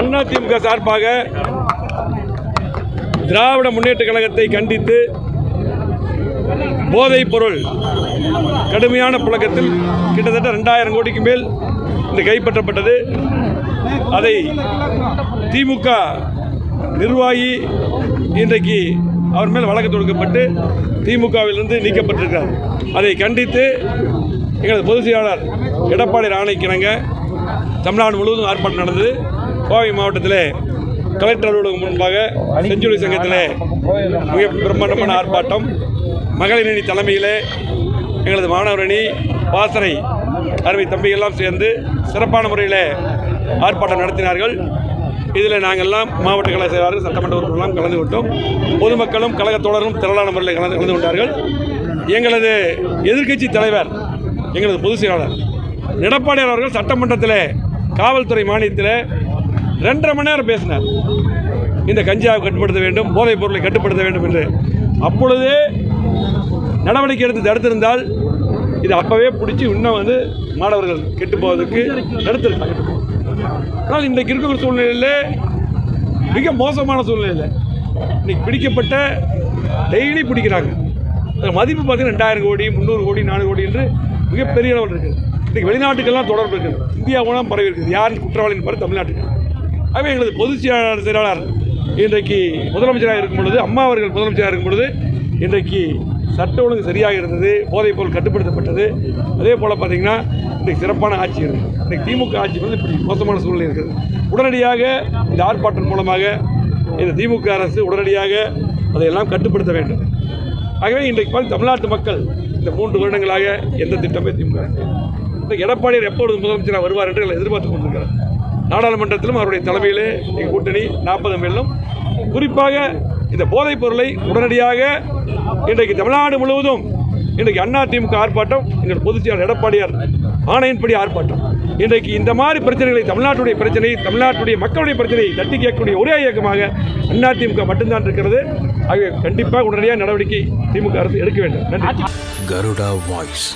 அதிமுக சார்பாக திராவிட முன்னேற்ற கழகத்தை கண்டித்து போதைப் பொருள் கடுமையான புழக்கத்தில் கிட்டத்தட்ட ரெண்டாயிரம் கோடிக்கு மேல் இந்த கைப்பற்றப்பட்டது. அதை திமுக நிர்வாகி இன்றைக்கு அவர் மேல் வழக்கு தொடுக்கப்பட்டு திமுகவிலிருந்து நீக்கப்பட்டிருக்கிறார். அதை கண்டித்து எங்களது பொதுச் செயலாளர் எடப்பாடி ராணைக்கிணங்க தமிழ்நாடு முழுவதும் ஆர்ப்பாட்டம் நடந்தது. கோவை மாவட்டத்தில் கலெக்டர் அலுவலகம் முன்பாக செஞ்சுரி சங்கத்தில் மிக பிரம்மாண்டமான ஆர்ப்பாட்டம். மகளிர் அணி தலைமையிலே எங்களது மாணவரணி வாசனை அருமை தம்பிகள்லாம் சேர்ந்து சிறப்பான முறையில் ஆர்ப்பாட்டம் நடத்தினார்கள். இதில் நாங்கள்லாம் மாவட்ட கலை செயலாளர்கள் சட்டமன்ற உறுப்பினர்களும் கலந்து கொண்டோம். பொதுமக்களும் கழகத்தோழரும் திரளான முறையில் கலந்து கலந்து கொண்டார்கள். எங்களது எதிர்க்கட்சி தலைவர் எங்களது பொதுச் செயலாளர் எடப்பாடியார் அவர்கள் சட்டமன்றத்தில் காவல்துறை மானியத்தில் ரெண்டரை மணி நேரம் பேசினார் இந்த கஞ்சாவை கட்டுப்படுத்த வேண்டும் போதைப் பொருளை கட்டுப்படுத்த வேண்டும் என்று. அப்பொழுதே நடவடிக்கை எடுத்து தடுத்திருந்தால் இது அப்போவே பிடிச்சி இன்னும் வந்து மாணவர்கள் கெட்டு போவதற்கு தடுத்திருக்காங்க ஆனால் இன்றைக்கு இருக்கிற சூழ்நிலையில் மிக மோசமான சூழ்நிலையில் இன்னைக்கு பிடிக்கப்பட்ட டெய்லி பிடிக்கிறாங்க. மதிப்பு பார்த்தீங்கன்னா ரெண்டாயிரம் கோடி முந்நூறு கோடி நானூறு கோடி என்று மிகப்பெரிய அளவில் இருக்குது. இன்றைக்கி வெளிநாட்டுக்கெல்லாம் தொடர்பு இருக்குது. இந்தியாவெல்லாம் பரவி இருக்குது. யார் குற்றவாளின்னு பாரு தமிழ்நாட்டுக்கு. ஆகவே எங்களது பொதுச் செயலாளர் செயலாளர் இன்றைக்கு முதலமைச்சராக இருக்கும் பொழுது அம்மா அவர்கள் முதலமைச்சராக இருக்கும் பொழுது இன்றைக்கு சட்ட ஒழுங்கு சரியாக இருந்தது போதைப் பொருள் கட்டுப்படுத்தப்பட்டது. அதே போல் பார்த்தீங்கன்னா இன்றைக்கு சிறப்பான ஆட்சி இருக்குது இன்றைக்கு திமுக ஆட்சி வந்து இப்படி மோசமான சூழ்நிலை இருக்குது. உடனடியாக இந்த ஆர்ப்பாட்டம் மூலமாக இந்த திமுக அரசு உடனடியாக அதையெல்லாம் கட்டுப்படுத்த வேண்டும். ஆகவே இன்றைக்கு பார்த்து தமிழ்நாட்டு மக்கள் இந்த மூன்று வருடங்களாக எந்த திட்டமே திமுக அரசு செய்யல. இன்றைக்கு எடப்பாடியார் எப்பொழுது முதலமைச்சராக வருவார் என்று எதிர்பார்த்து கொண்டிருக்கிறார். நாடாளுமன்றத்திலும் அவருடைய தலைமையிலே எங்கள் கூட்டணி நாற்பது மேலும் குறிப்பாக இந்த போதைப் பொருளை உடனடியாக இன்றைக்கு தமிழ்நாடு முழுவதும் இன்றைக்கு அண்ணா திமுக ஆர்ப்பாட்டம் எங்கள் பொதுச் செயலாளர் எடப்பாடியார் ஆணையின்படி ஆர்ப்பாட்டம். இன்றைக்கு இந்த மாதிரி பிரச்சனைகளை தமிழ்நாட்டுடைய பிரச்சனை தமிழ்நாட்டுடைய மக்களுடைய பிரச்சனையை தட்டி கேட்கக்கூடிய ஒரே இயக்கமாக அண்ணா திமுக மட்டும்தான் இருக்கிறது. ஆகவே கண்டிப்பாக உடனடியாக நடவடிக்கை திமுக அரசு எடுக்க வேண்டும். நன்றி. கருடா Voice